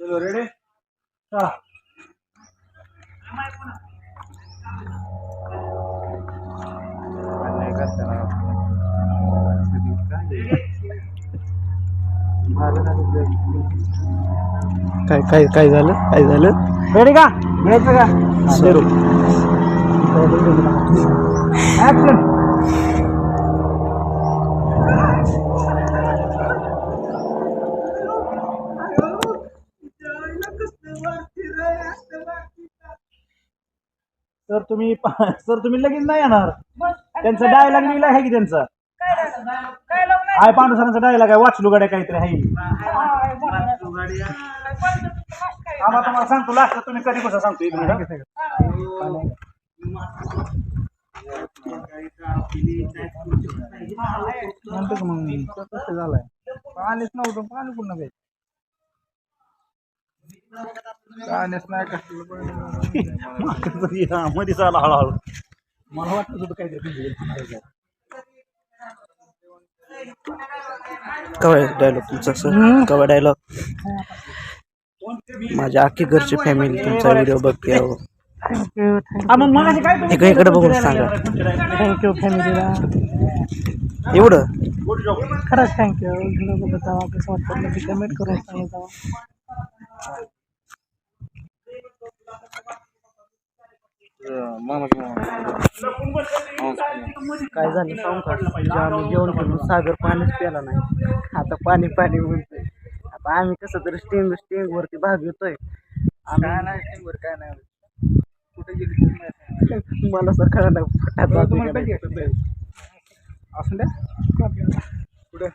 चलो रेडी काय काय काय झालं? काय झालं? रेडी का? घ्यायचं का? सुरू. ऍक्शन सर तुम्ही सर तुम्ही लगेच नाही येणार. त्यांचा डायलॉग लिहिला आहे की त्यांचा? आय पांडू सरांचा डायलॉग आहे वाचलू गाड्या काहीतरी आहे. आम्हाला तुम्हाला सांगतो लास्ट तुम्ही कधी कसं सांगतो एक मिनिट म्हणतो का मग कसं झालंय? पाणीच नव्हतं पाणी पूर्ण काही पाणीच नाही कसलं मध्ये चाला हळूहळू. मला वाटत होतं काहीतरी कवा डायलॉग तुमचा सर कवा डायलॉग माझ्या अख्खी घरची फॅमिली तुमचा व्हिडिओ बघते अहो. तुम्ही इकडे इकडे बघून सांगा. थँक्यू फॅमिलीला एवढं? खरंच थँक्यू व्हिडिओ बघत जावा कसं वाटतं? कमेंट करून सांगत जावा काय झालं? सांगू का म्हणजे आम्ही जेवण करून सागर पाणीच प्याला नाही. आता पाणी पाणी म्हणतोय. आता आम्ही कसं तरी स्टिंग स्टिंग वरती भाग घेतोय. आम्ही नाही काय नाही. कुठे गेली मला सर कळलं नाही. फटात वाजली असं द्या. पुढे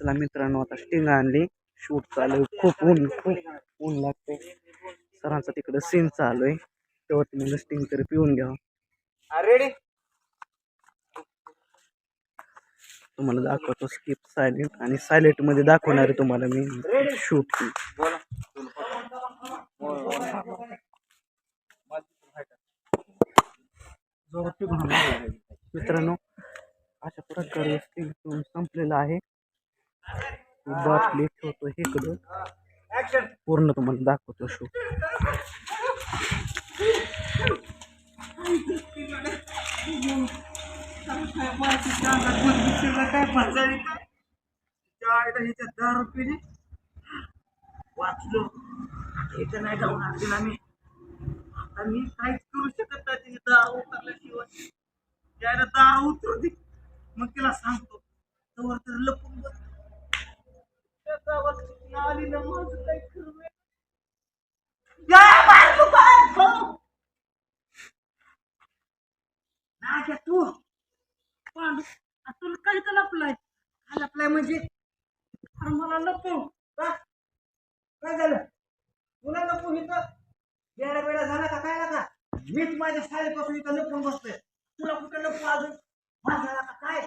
चला मित्रांनो आता स्टिंग आणली. शूट चालू आहे. खूप ऊन खूप ऊन लागते सरांचा तिकडे सीन चालू आहे. तेवढं म्हणलं स्टिंग तरी पिऊन घ्यावं रेडी तुम्हाला दाखवतो स्किप सायलेंट आणि सायलेंटमध्ये दाखवणार आहे तुम्हाला मी. शूट मित्रांनो अशा प्रकारे संपलेलं आहे. बाटली ठेवतो इकडं. पूर्ण तुम्हाला दाखवतो शूट दहा रुपये वाचलो. इथं नाही जाऊन आणतील आम्ही आता मी काहीच करू शकत नाही तिने दहा उतरल्याशिवाय. त्याला दहा उतरू दे. मग तिला सांगतो तवर तर लपून बस त्याचा आवाज किती आली ना माझं काही खरं नाही. या, बायको, बायको! नाग्या तू. पांडू आ, तुला काय तर लपलाय? लपलाय म्हणजे? अरे मला नको काय झालं? तुला नको इथं? वेळा वेळा झाला का? काय का मीच माझ्या शाळेपासून इथं लपून बस तुला कुठं नको अजून माझ्या का काय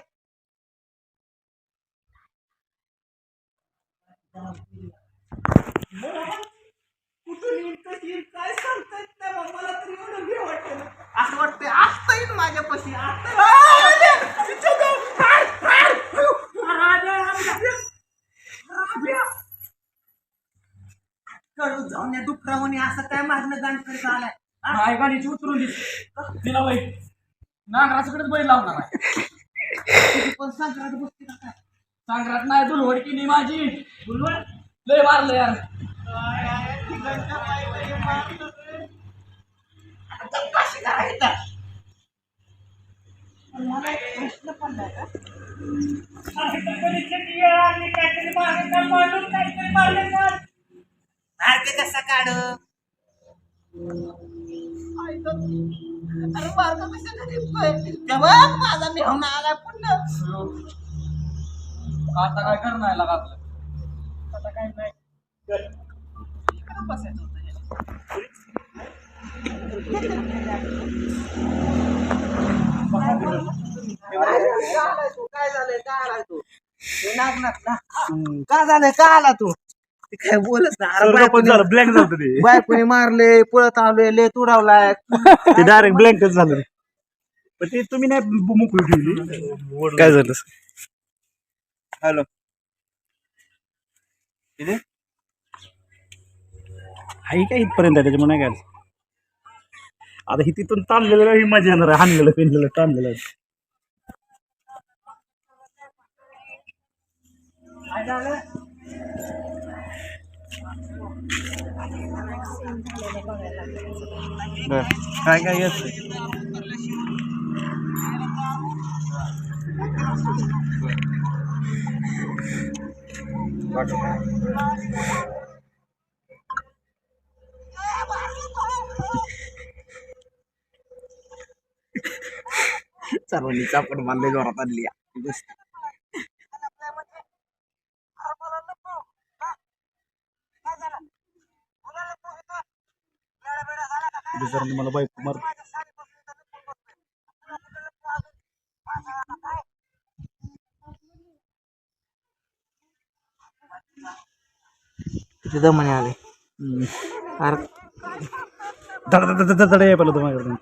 कुठून येईल कशी येईल काय सांगता येत नाही बा. मला तरी एवढं भीती वाटतं ना. असं वाटतंय असता येईल माझ्यापाशी आता कडू जाऊन या डुकरावणी असं काय मागणं गाण आलाय नाही गाडीची उतरून दे तिला वय नांगरासकडेच बैल लावणार आहे पण संक्रांत बसते काय सांगरात नाही दुलवड केली माझी दुलवड लय मारलं यार कशी करायचं? सारखे कसा काढ? अरे मार्ग निघतोय तेव्हा माझा मेहून आला पुन्हा. आता काय करणार लागा आपलं? आता काय नाही. बसायचं होतं हे. काय झालंय तू का झालंय का आला तू ते काय बोलत ना ब्लँक झालं ते बायकोने मारले पळत आलोय ले तुडावलाय ते डायरेक्ट ब्लँकच झालं पण ते तुम्ही नाही बु- मोकळी ठेवली काय झालं हॅलो आई काय इथपर्यंत आहे त्याच्यामुळे नाही काय आता ही तिथून ताणलेलं ही मजा येणार आहे. हाणलेलं पिनलेलं ताणलेलं काय काय येत सर्वांनी चापड मारले जोरात आणली जर मला बाईक मार किती दमाने आले अरे धड धड धड धड पहिलं तुम्हाला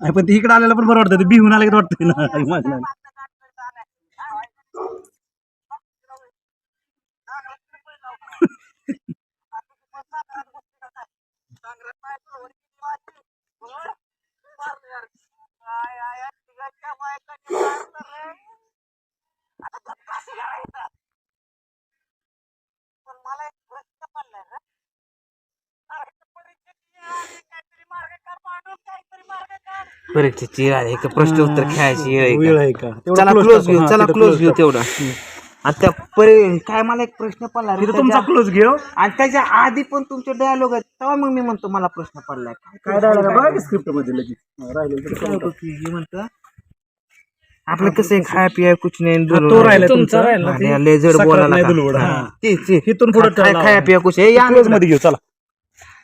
नाही पण ते इकडे आलेलं पण बरं वाटतं ते बिहून आलं की वाटतं ना. माझ्या परीक्षेची वेळ आहे का प्रश्न उत्तर खेळायची वेळ आहे वेळ का? आहे का तेवढा चला close क्लोज. घेऊ हा, चला क्लोज close घेऊ टाकू. तेवढा आणि त्या परी काय मला एक प्रश्न पडला रे तिथं तुमचा त्याच्या- क्लोज घेऊ आणि त्याच्या आधी पण तुमचे डायलॉग आहेत तेव्हा मग मी म्हणतो मला प्रश्न पडलाय काय बघा स्क्रिप्टमध्ये लगेच काय की, हे म्हणतं आपलं कसं आहे खाय पिया कुछ नाही टाक. दुलवड तो राहिला आहे. तुमचा आणि जड सकाळ बोलायला नाही का? दुलवड, हा. ते ते इथून पुढे खाय खाया पिया कुछ या क्लोजमध्ये घेऊ चला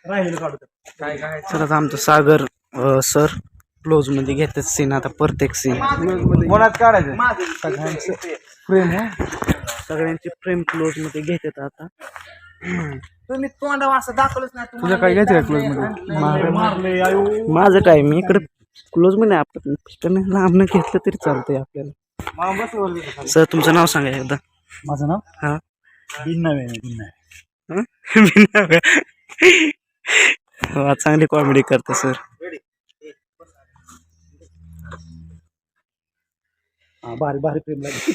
राहिलेलं काढू ते. चला आमचं सागर सर क्लोजमध्ये घेतात सीन आता प्रत्येक सीन कोणाच काढायचं? सगळ्यांचं फ्रेम सगळ्यांची फ्रेम क्लोजमध्ये घेतात आता. तुम्ही असं दाखवलंच नाही. तुझं काय घ्यायचं क्लोजमध्ये? माझं काय मी इकडे क्लोजमध्ये आपण पिस्टन लांब घेतलं तरी चालतंय आपल्याला. सर तुमचं नाव सांगा एकदा. माझं नाव? हा. भिन्न आहे भिन्न आहे. चांगली कॉमेडी करते सर. हा भारी भारी प्रेम लागेल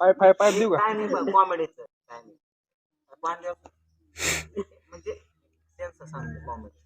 पाय पाय पाय देऊ का? काय नाही कॉमेडीचं काय नाही. म्हणजे त्यांचं सांगतो कॉमेडी